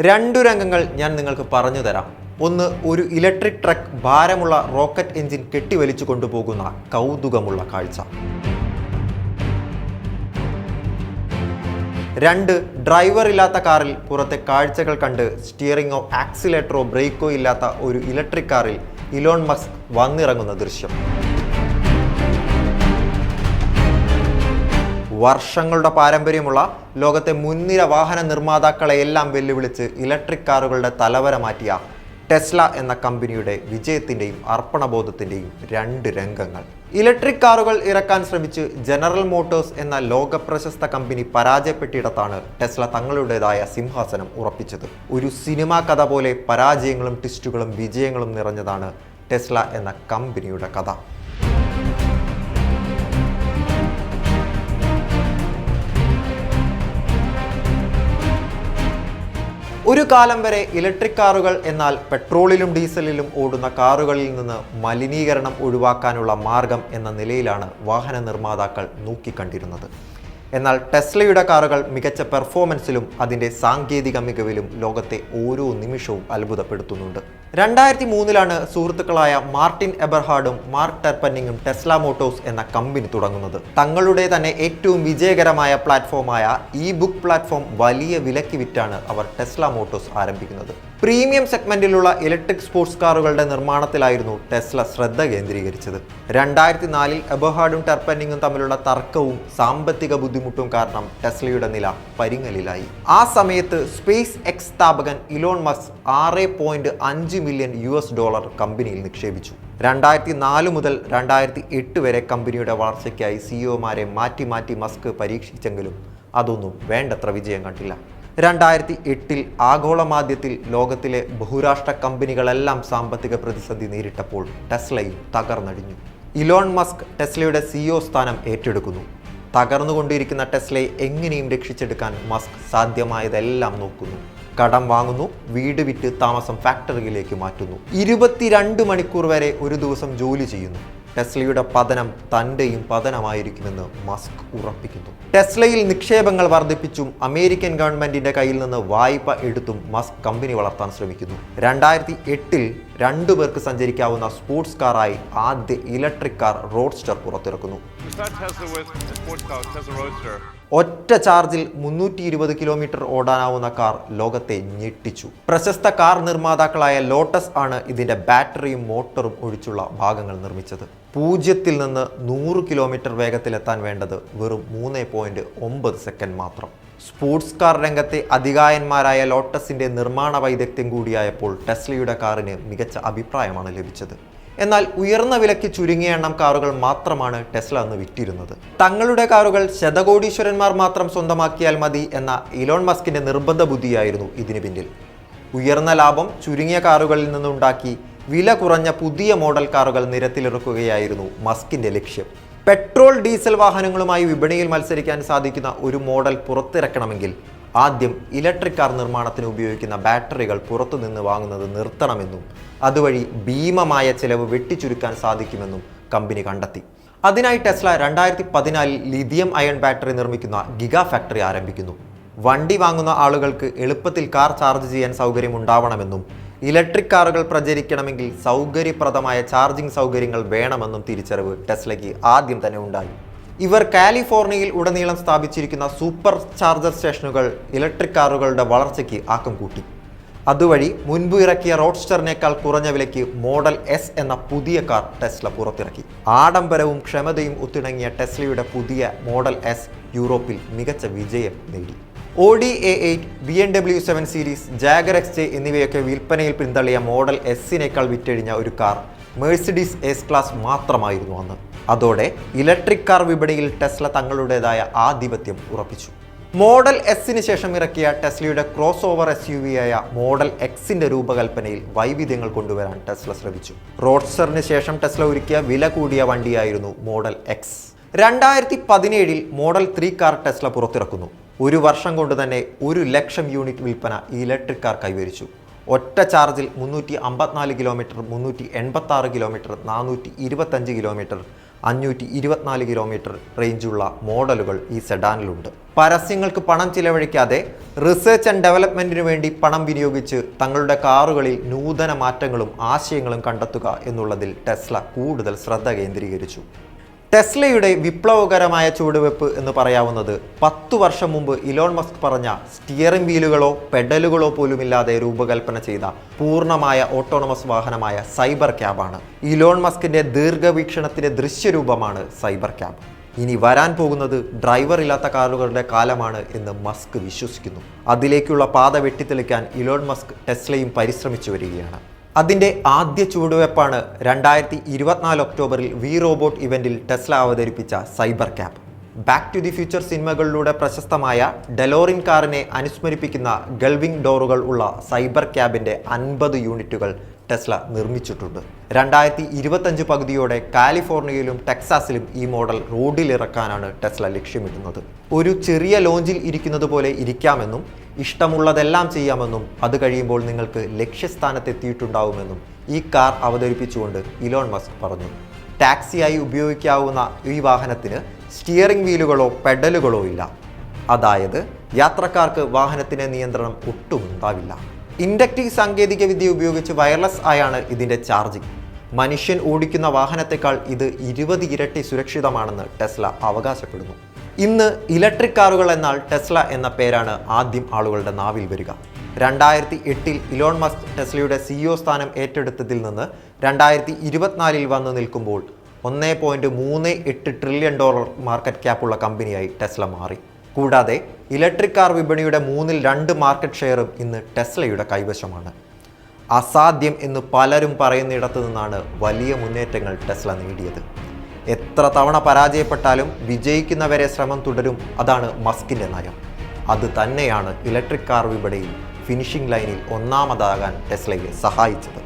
രണ്ടു രംഗങ്ങൾ ഞാൻ നിങ്ങൾക്ക് പറഞ്ഞു തരാം. ഒന്ന് ഒരു ഇലക്ട്രിക് ട്രക്ക് ഭാരമുള്ള റോക്കറ്റ് എഞ്ചിൻ കെട്ടിവലിച്ചു കൊണ്ടുപോകുന്ന കൗതുകമുള്ള കാഴ്ച. രണ്ട് ഡ്രൈവർ ഇല്ലാത്ത കാറിൽ പുറത്തെ കാഴ്ചകൾ കണ്ട് സ്റ്റിയറിങ്ങോ ആക്സിലേറ്ററോ ബ്രേക്കോ ഇല്ലാത്ത ഒരു ഇലക്ട്രിക് കാറിൽ ഇലോൺ മസ്ക് വന്നിറങ്ങുന്ന ദൃശ്യം. വർഷങ്ങളുടെ പാരമ്പര്യമുള്ള ലോകത്തെ മുൻനിര വാഹന നിർമ്മാതാക്കളെയെല്ലാം വെല്ലുവിളിച്ച് ഇലക്ട്രിക് കാറുകളുടെ തലവര മാറ്റിയ ടെസ്ല എന്ന കമ്പനിയുടെ വിജയത്തിന്റെയും അർപ്പണബോധത്തിന്റെയും രണ്ട് രംഗങ്ങൾ. ഇലക്ട്രിക് കാറുകൾ ഇറക്കാൻ ശ്രമിച്ച് ജനറൽ മോട്ടോഴ്സ് എന്ന ലോക പ്രശസ്ത കമ്പനി പരാജയപ്പെട്ടിടത്താണ് ടെസ്ല തങ്ങളുടേതായ സിംഹാസനം ഉറപ്പിച്ചത്. ഒരു സിനിമാ കഥ പോലെ പരാജയങ്ങളും ട്വിസ്റ്റുകളും വിജയങ്ങളും നിറഞ്ഞതാണ് ടെസ്ല എന്ന കമ്പനിയുടെ കഥ. ഒരു കാലം വരെ ഇലക്ട്രിക് കാറുകൾ എന്നാൽ പെട്രോളിലും ഡീസലിലും ഓടുന്ന കാറുകളിൽ നിന്ന് മലിനീകരണം ഒഴിവാക്കാനുള്ള മാർഗം എന്ന നിലയിലാണ് വാഹന നിർമ്മാതാക്കൾ നോക്കിക്കണ്ടിരുന്നത്. എന്നാൽ ടെസ്ലയുടെ കാറുകൾ മികച്ച പെർഫോമൻസിലും അതിന്റെ സാങ്കേതിക മികവിലും ലോകത്തെ ഓരോ നിമിഷവും അത്ഭുതപ്പെടുത്തുന്നുണ്ട്. രണ്ടായിരത്തി മൂന്നിലാണ് സുഹൃത്തുക്കളായ മാർട്ടിൻ എബർഹാർഡും മാർക്ക് ടെർപ്പന്നിങ്ങും ടെസ്ല മോട്ടോസ് എന്ന കമ്പനി തുടങ്ങുന്നത്. തങ്ങളുടെ തന്നെ ഏറ്റവും വിജയകരമായ പ്ലാറ്റ്ഫോമായ ഇ ബുക്ക് പ്ലാറ്റ്ഫോം വലിയ വിലക്ക് വിറ്റാണ് അവർ ടെസ്ല മോട്ടോസ് ആരംഭിക്കുന്നത്. പ്രീമിയം സെഗ്മെന്റിലുള്ള ഇലക്ട്രിക് സ്പോർട്സ് കാറുകളുടെ നിർമ്മാണത്തിലായിരുന്നു ടെസ്ല ശ്രദ്ധ കേന്ദ്രീകരിച്ചത്. രണ്ടായിരത്തി നാലിൽ എബർഹാർഡും ടെർപ്പന്നിങ്ങും തമ്മിലുള്ള തർക്കവും സാമ്പത്തിക ബുദ്ധിമുട്ടും കാരണം ടെസ്ലയുടെ നില പരിങ്ങലിലായി. ആ സമയത്ത് സ്പേസ് എക്സ് സ്ഥാപകൻ ഇലോൺ മസ് ആറ് പോയിന്റ് അഞ്ച് മില്യൺ യു എസ് ഡോളർ കമ്പനിയിൽ നിക്ഷേപിച്ചു. രണ്ടായിരത്തി നാല് മുതൽ രണ്ടായിരത്തി എട്ട് വരെ കമ്പനിയുടെ വളർച്ചയ്ക്കായി സിഇഒമാരെ മാറ്റി മാറ്റി മസ്ക് പരീക്ഷിച്ചെങ്കിലും അതൊന്നും വേണ്ടത്ര വിജയം കണ്ടില്ല. രണ്ടായിരത്തി എട്ടിൽ ആഗോളമാദ്യത്തിൽ ലോകത്തിലെ ബഹുരാഷ്ട്ര കമ്പനികളെല്ലാം സാമ്പത്തിക പ്രതിസന്ധി നേരിട്ടപ്പോൾ ടെസ്ലയും തകർന്നടിഞ്ഞു. ഇലോൺ മസ്ക് ടെസ്ലയുടെ സിഇഒ സ്ഥാനം ഏറ്റെടുക്കുന്നു. തകർന്നുകൊണ്ടിരിക്കുന്ന ടെസ്ലയെ എങ്ങനെയും രക്ഷിച്ചെടുക്കാൻ മസ്ക് സാധ്യമായതെല്ലാം നോക്കുന്നു. കടം വാങ്ങുന്നു വീട് വിറ്റ് താമസം ഫാക്ടറിയിലേക്ക് മാറ്റുന്നു. ഇരുപത്തിരണ്ട് മണിക്കൂർ വരെ ഒരു ദിവസം ജോലി ചെയ്യുന്നു. ടെസ്ലയുടെ പതനം തന്റെയും പതനമായിരിക്കുമെന്ന് മസ്ക് ഉറപ്പിക്കുന്നു. ടെസ്ലയിൽ നിക്ഷേപങ്ങൾ വർദ്ധിപ്പിച്ചും അമേരിക്കൻ ഗവൺമെന്റിന്റെ കയ്യിൽ നിന്ന് വായ്പ എടുത്തും മസ്ക് കമ്പനി വളർത്താൻ ശ്രമിക്കുന്നു. രണ്ടായിരത്തി എട്ടിൽ രണ്ടു പേർക്ക് സഞ്ചരിക്കാവുന്ന സ്പോർട്സ് കാറായി ആദ്യ ഇലക്ട്രിക് കാർ റോഡ്സ്റ്റർ പുറത്തിറക്കുന്നു. ഒറ്റ ചാർജിൽ മുന്നൂറ്റി ഇരുപത് കിലോമീറ്റർ ഓടാനാവുന്ന കാർ ലോകത്തെ ഞെട്ടിച്ചു. പ്രശസ്ത കാർ നിർമ്മാതാക്കളായ ലോട്ടസ് ആണ് ഇതിന്റെ ബാറ്ററിയും മോട്ടറും ഒഴിച്ചുള്ള ഭാഗങ്ങൾ നിർമ്മിച്ചത്. പൂജ്യത്തിൽ നിന്ന് നൂറ് കിലോമീറ്റർ വേഗത്തിലെത്താൻ വേണ്ടത് വെറും മൂന്ന് പോയിന്റ് ഒമ്പത് സെക്കൻഡ് മാത്രം. സ്പോർട്സ് കാർ രംഗത്തെ അധികായന്മാരായ ലോട്ടസിന്റെ നിർമ്മാണ വൈദഗ്ധ്യം കൂടിയായപ്പോൾ ടെസ്ലയുടെ കാറിന് മികച്ച അഭിപ്രായമാണ് ലഭിച്ചത്. എന്നാൽ ഉയർന്ന വിലയ്ക്ക് ചുരുങ്ങിയ എണ്ണം കാറുകൾ മാത്രമാണ് ടെസ്ല അന്ന് വിറ്റിരുന്നത്. തങ്ങളുടെ കാറുകൾ ശതകോടീശ്വരന്മാർ മാത്രം സ്വന്തമാക്കിയാൽ മതി എന്ന ഇലോൺ മസ്കിന്റെ നിർബന്ധ ബുദ്ധിയായിരുന്നു ഇതിന് പിന്നിൽ. ഉയർന്ന ലാഭം ചുരുങ്ങിയ കാറുകളിൽ നിന്നുണ്ടാക്കി വില കുറഞ്ഞ പുതിയ മോഡൽ കാറുകൾ നിരത്തിലിറക്കുകയായിരുന്നു മസ്കിന്റെ ലക്ഷ്യം. പെട്രോൾ ഡീസൽ വാഹനങ്ങളുമായി വിപണിയിൽ മത്സരിക്കാൻ സാധിക്കുന്ന ഒരു മോഡൽ പുറത്തിറക്കണമെങ്കിൽ ആദ്യം ഇലക്ട്രിക് കാർ നിർമ്മാണത്തിന് ഉപയോഗിക്കുന്ന ബാറ്ററികൾ പുറത്തുനിന്ന് വാങ്ങുന്നത് നിർത്തണമെന്നും അതുവഴി ഭീമമായ ചെലവ് വെട്ടിച്ചുരുക്കാൻ സാധിക്കുമെന്നും കമ്പനി കണ്ടെത്തി. അതിനായി ടെസ്ല രണ്ടായിരത്തി പതിനാലിൽ ലിഥിയം അയൺ ബാറ്ററി നിർമ്മിക്കുന്ന ഗിഗാ ഫാക്ടറി ആരംഭിക്കുന്നു. വണ്ടി വാങ്ങുന്ന ആളുകൾക്ക് എളുപ്പത്തിൽ കാർ ചാർജ് ചെയ്യാൻ സൗകര്യം ഉണ്ടാവണമെന്നും ഇലക്ട്രിക് കാറുകൾ പ്രചരിക്കണമെങ്കിൽ സൗകര്യപ്രദമായ ചാർജിംഗ് സൗകര്യങ്ങൾ വേണമെന്നും തിരിച്ചറിവ് ടെസ്ലയ്ക്ക് ആദ്യം തന്നെ ഉണ്ടായി. ഇവർ കാലിഫോർണിയയിൽ ഉടനീളം സ്ഥാപിച്ചിരിക്കുന്ന സൂപ്പർ ചാർജർ സ്റ്റേഷനുകൾ ഇലക്ട്രിക് കാറുകളുടെ വളർച്ചയ്ക്ക് ആക്കം കൂട്ടി. അതുവഴി മുൻപ് ഇറക്കിയ റോഡ്സ്റ്ററിനേക്കാൾ കുറഞ്ഞ വിലയ്ക്ക് മോഡൽ എസ് എന്ന പുതിയ കാർ ടെസ്ല പുറത്തിറക്കി. ആഡംബരവും ക്ഷമതയും ഒത്തിണങ്ങിയ ടെസ്ലയുടെ പുതിയ മോഡൽ എസ് യൂറോപ്പിൽ മികച്ച വിജയം നേടി. Audi A eight B M W seven series Jaguar X J എന്നിവയൊക്കെ വിൽപ്പനയിൽ പിന്തള്ളിയ മോഡൽ എസ്സിനേക്കാൾ വിറ്റഴിഞ്ഞ ഒരു കാർ മേഴ്സിഡീസ് എസ് ക്ലാസ് മാത്രമായിരുന്നു അന്ന്. അതോടെ ഇലക്ട്രിക് കാർ വിപണിയിൽ ടെസ്ല തങ്ങളുടേതായ ആധിപത്യം ഉറപ്പിച്ചു. മോഡൽ എസിന് ശേഷം ഇറക്കിയ ടെസ്ലയുടെ cross over S U V ആയ മോഡൽ എക്സിന്റെ രൂപകൽപ്പനയിൽ വൈവിധ്യങ്ങൾ കൊണ്ടുവരാൻ ടെസ്ല ശ്രമിച്ചു. റോഡ്സറിന് ശേഷം ടെസ്ല ഒരുക്കിയ വില കൂടിയ വണ്ടിയായിരുന്നു മോഡൽ എക്സ് രണ്ടായിരത്തി പതിനേഴിൽ മോഡൽ ത്രീ കാർ ടെസ്ല പുറത്തിറക്കുന്നു. ഒരു വർഷം കൊണ്ട് തന്നെ ഒരു ലക്ഷം യൂണിറ്റ് വിൽപ്പന ഈ ഇലക്ട്രിക് കാർ കൈവരിച്ചു. ഒറ്റ ചാർജിൽ മുന്നൂറ്റി അമ്പത്തിനാല് കിലോമീറ്റർ മുന്നൂറ്റി എൺപത്തി ആറ് കിലോമീറ്റർ നാനൂറ്റി ഇരുപത്തഞ്ച് കിലോമീറ്റർ അഞ്ഞൂറ്റി ഇരുപത്തിനാല് കിലോമീറ്റർ റേഞ്ചുള്ള മോഡലുകൾ ഈ സെഡാനിലുണ്ട്. പരസ്യങ്ങൾക്ക് പണം ചിലവഴിക്കാതെ റിസർച്ച് ആൻഡ് ഡെവലപ്മെന്റിന് വേണ്ടി പണം വിനിയോഗിച്ച് തങ്ങളുടെ കാറുകളിൽ നൂതന മാറ്റങ്ങളും ആശയങ്ങളും കണ്ടെത്തുക എന്നുള്ളതിൽ ടെസ്ല കൂടുതൽ ശ്രദ്ധ കേന്ദ്രീകരിച്ചു. ടെസ്ലയുടെ വിപ്ലവകരമായ ചുവടുവെപ്പ് എന്ന് പറയാവുന്നത് പത്തു വർഷം മുമ്പ് ഇലോൺ മസ്ക് പറഞ്ഞ സ്റ്റിയറിംഗ് വീലുകളോ പെഡലുകളോ പോലുമില്ലാതെ രൂപകൽപ്പന ചെയ്ത പൂർണമായ ഓട്ടോണമസ് വാഹനമായ സൈബർ ക്യാബാണ്. ഇലോൺ മസ്കിന്റെ ദീർഘവീക്ഷണത്തിന്റെ ദൃശ്യരൂപമാണ് സൈബർ ക്യാബ്. ഇനി വരാൻ പോകുന്നത് ഡ്രൈവർ ഇല്ലാത്ത കാറുകളുടെ കാലമാണ് എന്ന് മസ്ക് വിശ്വസിക്കുന്നു. അതിലേക്കുള്ള പാത വെട്ടിത്തെളിക്കാൻ ഇലോൺ മസ്ക് ടെസ്ലയും പരിശ്രമിച്ചു വരികയാണ്. അതിന്റെ ആദ്യ ചുവടുവെപ്പാണ് രണ്ടായിരത്തി ഇരുപത്തിനാല് ഒക്ടോബറിൽ വി റോബോട്ട് ഇവന്റിൽ ടെസ്ല അവതരിപ്പിച്ച cyber cab back to the future സിനിമകളിലൂടെ പ്രശസ്തമായ ഡെലോറിൻ കാറിനെ അനുസ്മരിപ്പിക്കുന്ന ഗൾവിംഗ് ഡോറുകൾ ഉള്ള സൈബർ ക്യാബിന്റെ അൻപത് യൂണിറ്റുകൾ ടെസ്ല നിർമ്മിച്ചിട്ടുണ്ട്. രണ്ടായിരത്തി ഇരുപത്തഞ്ച് പകുതിയോടെ കാലിഫോർണിയയിലും ടെക്സാസിലും ഈ മോഡൽ റോഡിലിറക്കാനാണ് ടെസ്ല ലക്ഷ്യമിടുന്നത്. ഒരു ചെറിയ ലോഞ്ചിൽ ഇരിക്കുന്നത് പോലെ ഇരിക്കാമെന്നും ഇഷ്ടമുള്ളതെല്ലാം ചെയ്യാമെന്നും അത് കഴിയുമ്പോൾ നിങ്ങൾക്ക് ലക്ഷ്യസ്ഥാനത്തെത്തിയിട്ടുണ്ടാവുമെന്നും ഈ കാർ അവതരിപ്പിച്ചുകൊണ്ട് ഇലോൺ മസ്ക് പറഞ്ഞു. ടാക്സിയായി ഉപയോഗിക്കാവുന്ന ഈ വാഹനത്തിന് സ്റ്റിയറിംഗ് വീലുകളോ പെഡലുകളോ ഇല്ല. അതായത് യാത്രക്കാർക്ക് വാഹനത്തിന്റെ നിയന്ത്രണം ഒട്ടും ഉണ്ടാവില്ല. ഇൻഡക്റ്റീവ് സാങ്കേതികവിദ്യ ഉപയോഗിച്ച് വയർലെസ് ആയാണ് ഇതിന്റെ ചാർജിംഗ് മനുഷ്യൻ ഓടിക്കുന്ന വാഹനത്തെക്കാൾ ഇത് ഇരുപത് ഇരട്ടി സുരക്ഷിതമാണെന്ന് ടെസ്ല അവകാശപ്പെടുന്നു. ഇന്ന് ഇലക്ട്രിക് കാറുകൾ എന്നാൽ ടെസ്ല എന്ന പേരാണ് ആദ്യം ആളുകളുടെ നാവിൽ വരിക. രണ്ടായിരത്തി എട്ടിൽ ഇലോൺ മസ്ക് ടെസ്ലയുടെ സിഇഒ സ്ഥാനം ഏറ്റെടുത്തതിൽ നിന്ന് രണ്ടായിരത്തി ഇരുപത്തിനാലിൽ വന്ന് നിൽക്കുമ്പോൾ ഒന്നേ പോയിന്റ് മൂന്ന് എട്ട് ട്രില്യൺ ഡോളർ മാർക്കറ്റ് ക്യാപ്പുള്ള കമ്പനിയായി ടെസ്ല മാറി. കൂടാതെ ഇലക്ട്രിക് കാർ വിപണിയുടെ മൂന്നിൽ രണ്ട് മാർക്കറ്റ് ഷെയറും ഇന്ന് ടെസ്ലയുടെ കൈവശമാണ്. അസാധ്യം എന്ന് പലരും പറയുന്നിടത്തു നിന്നാണ് വലിയ മുന്നേറ്റങ്ങൾ ടെസ്ല നേടിയത്. എത്ര തവണ പരാജയപ്പെട്ടാലും വിജയിക്കുന്നവരെ ശ്രമം തുടരും അതാണ് മസ്കിന്റെ നയം. അത് തന്നെയാണ് ഇലക്ട്രിക് കാർ വിപണിയിൽ ഫിനിഷിംഗ് ലൈനിൽ ഒന്നാമതാകാൻ ടെസ്ലയെ സഹായിച്ചത്.